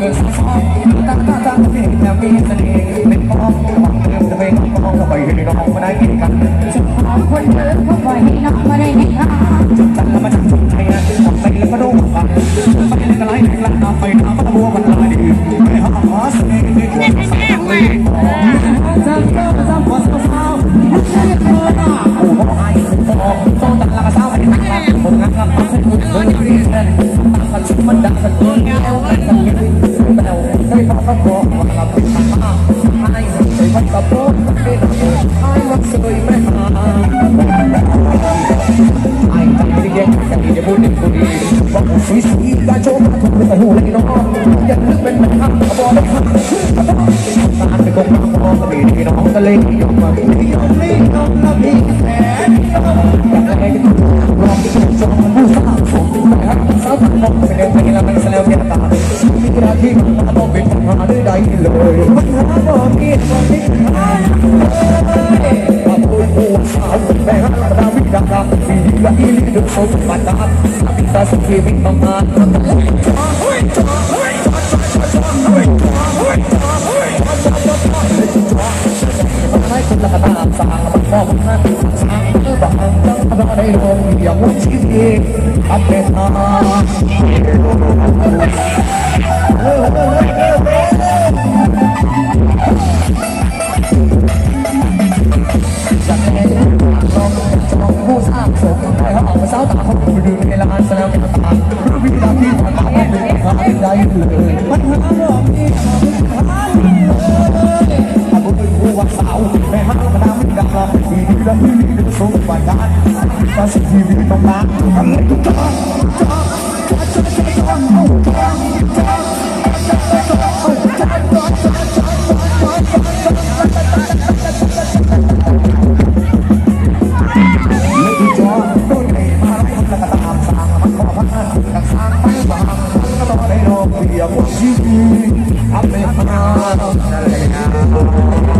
เกิดสักทีตั้งตาตั้งเพลงแล้วมีเสน่ห์ เลงยอมมาพี่ยอมไม่ยอมละพี่แสนยอมอะไใก็ต้องลองที่จะมองผู้สาวสองนะครับสากคนมองไปเดินไปละมันสลายเป็นตาไม่กระที่มันมาบอกเป็นปัญหาได้ได้เลยปัญหาบอกกี่คนที่หาเลยมาพูดผู้สาวแม่รักดาวิดาดาดีละอีลิกดึกสมบัติดาวิดาสุขีวิตมังงาน สู้กว่าได้ฟ้าสิทีวีต้องมาทำให้ทุกท่านทุกท่านทุกท่านทุกท่านทุกท่านทุกท่านชีวิตอันเป็นพนันอะไรน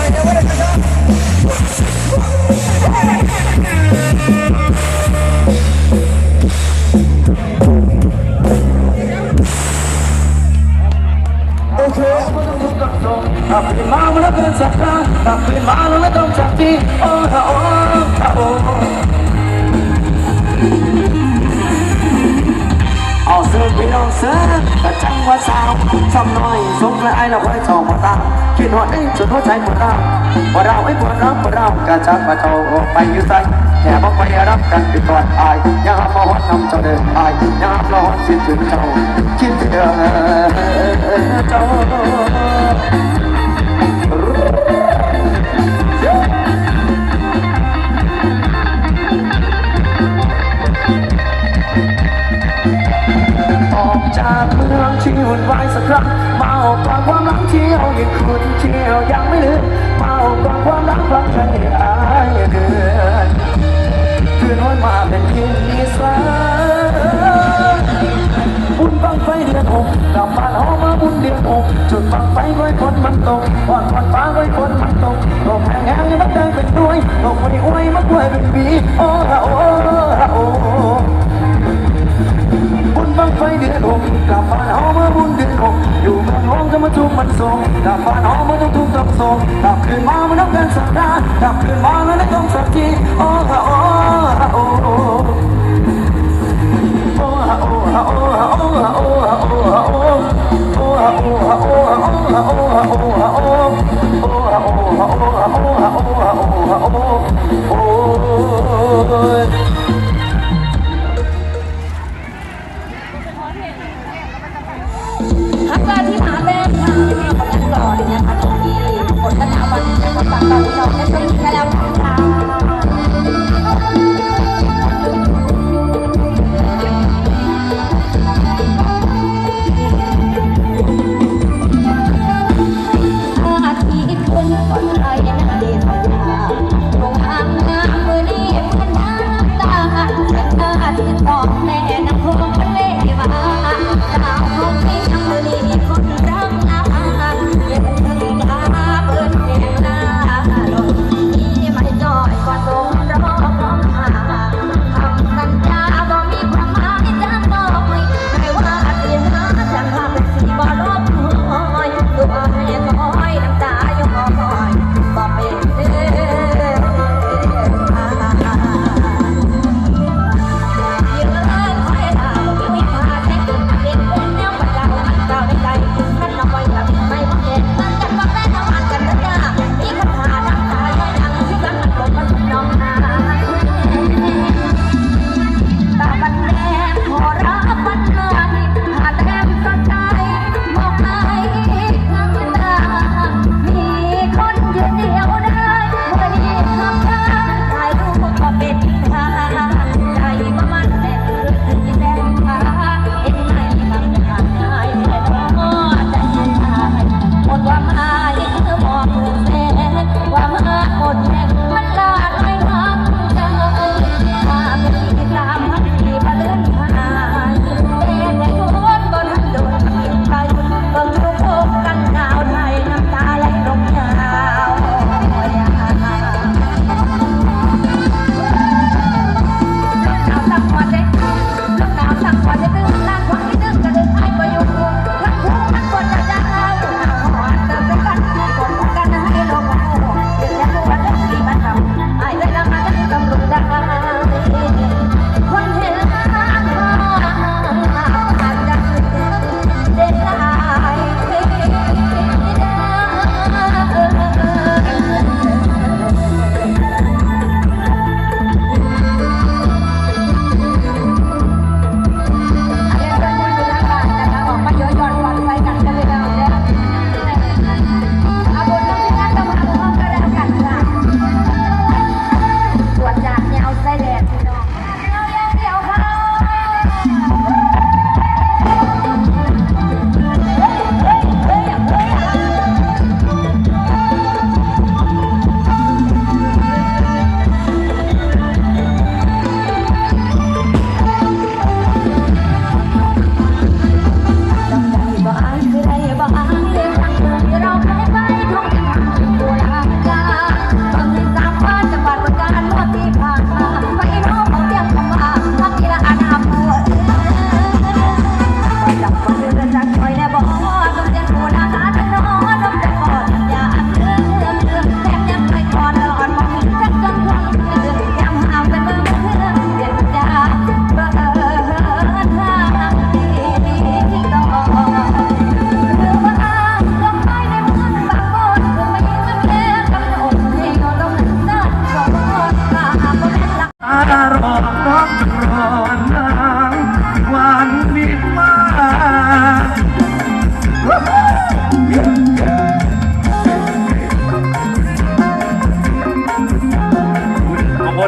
ว่าสาวจำหน่อยสงกระไอเราไว้ชอบมาตั้งคิดหอดไอ้จนหัวใจหมดร่างว่าเราไอ้ปวดร้าวปวดร้าวกระจัดมาเจ้าไปอยู่ใส่แค่บอกไปรับกันไปตก่อนอายยามาหอนนำเจ้าเดินอายยามร้อนสิ้นถึงเจ้าคิดเถอะเจ้า จากเมืองที่วุ่นวายสักครั้งเมาออกความรักเที่ยวให้คุณเที่ยวยังไม่ลืมเมาออกความรักรักกันให้อายเดือนคืนวันมาเป็นคืนนี้สาบุญบังไฟเดือนหกกลับบ้านหอมาบุญเดือนหกจุดบังไฟไว้คนมันตกอ่อนอ่นฟ้าไว้คนมันตกตกแหงแหงมันแดงเป็นด้วยตกไว้อวยมันกล้วยเป็นบีโอ้โอ้ จะมาทุกมันส่งถ้าบฟ้าน้องมัต้องทุกต้องส่งถ้าคืนมามันต้องเป็นสัปดาห์ถ้าคืนมามันต้องสักทีโอ้โอ้โอ้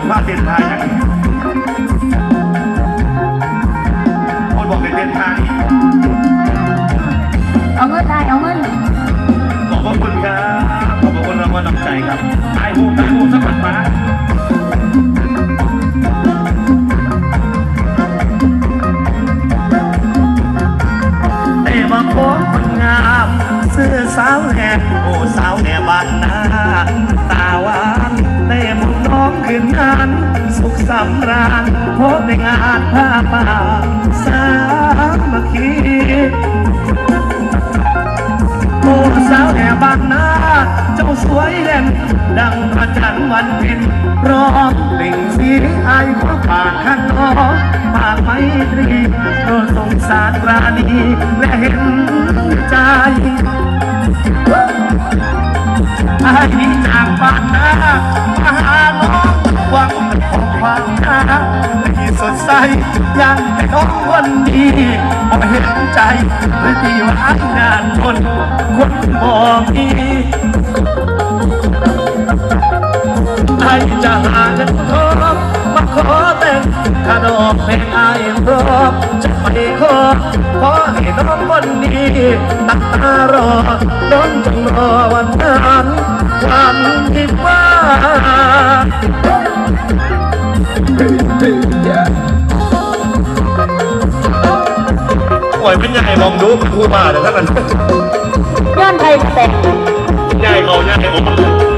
พลาดเด่นทางนะคนบอกเด่นทางเอาเงินได้เอาเงินขอบคุณครับขอบคุณรางวัลน้ำใจครับไอ้โฮมไอ้โฮมสมัครมาพคนงามเสื้อสาวแหนโอ้สาวแหนบ้านนาตาหวานได้ม องขึ้นงานสุขสำราญพบในงานผ้าป่าสามัคคีโอ้สาวแห่บ้านนาเจ้าสวยเด่น ดังพระจันทร์วันเพ็ญร้องเล่งสีไอ้พระปากข้างนอกปากไมตรีโปรดสงสารราณีและเห็นใจไอ้จากบ้านนามาหาน้อ หวังของความนาที่สดใสยังแต่น้องวันนี้บ่เห็นใจหรือที่ว่างานคนคนบอกมีไอ้จะหาเงินทองมาขอแต่งขนมเพลงไอ้พร้อมจะไปขอขอให้น้องวันนี้ตั้งตารอน้องจงรอวันนั้นวันที่ว่า ป่วยเป็นใหญ่มองดูพูดมาเดี๋ยวท่านนั้นย้อนไทยแต่งใหญ่เขาใหญ่ผม